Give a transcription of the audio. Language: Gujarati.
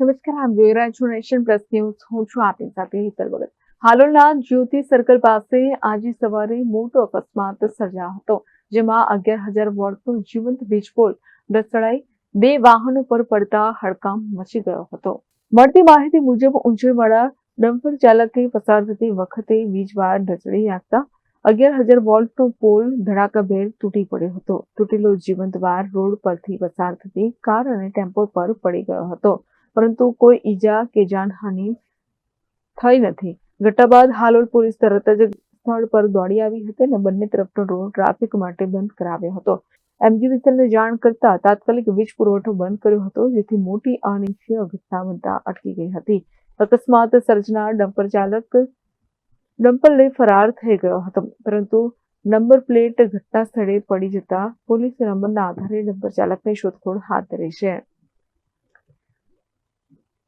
નમસ્કાર આપ જોઈ રહ્યા છો નેશન પ્લસ ન્યૂઝ. હું છું આપની સાથે હિતલ ભગત. હાલોલના જ્યોતિ સર્કલ પાસે આજે સવારે મોટો અકસ્માત સર્જાયો હતો, જેમાં અગિયાર હજાર વોર્ટનો જીવંત વીજપોલ ઢસડાઈ બે વાહનો પર પડતા હડકામ મચી ગયો હતો. મળતી માહિતી મુજબ ઊંચેવાળા ડમ્પર ચાલકે પસાર થતી વખતે વીજ ઢસડી નાખતા અગિયાર હજાર વોલ્ટનો પોલ ધડાકાભેર તૂટી પડ્યો હતો. તૂટેલો જીવંત વાયર રોડ પરથી પસાર થતી કાર અને ટેમ્પો પર પડી ગયો હતો. પરંતુ કોઈ ઈજા કે જાનહાનિ થઈ નથી. ઘટના બાદ હાલોલ પોલીસ તરત જ સ્થળ પર દોડી આવી હતી અને બંને તરફનો રોડ ટ્રાફિક માટે બંધ કરાવ્યો હતો. એમજીવીસીએલને જાણ કરતા તાત્કાલિક વીજ પુરવઠો બંધ કર્યો હતો, જેથી મોટી અનિચ્છનીય ઘટના બનતા અટકી ગઈ હતી. અકસ્માત સર્જનાર ડમ્પર ચાલક ડમ્પર લઈ ફરાર થઈ ગયો હતો, પરંતુ નંબર પ્લેટ ઘટના સ્થળે પડી જતા પોલીસ નંબરના આધારે ડમ્પર ચાલકની શોધખોળ હાથ ધરી છે.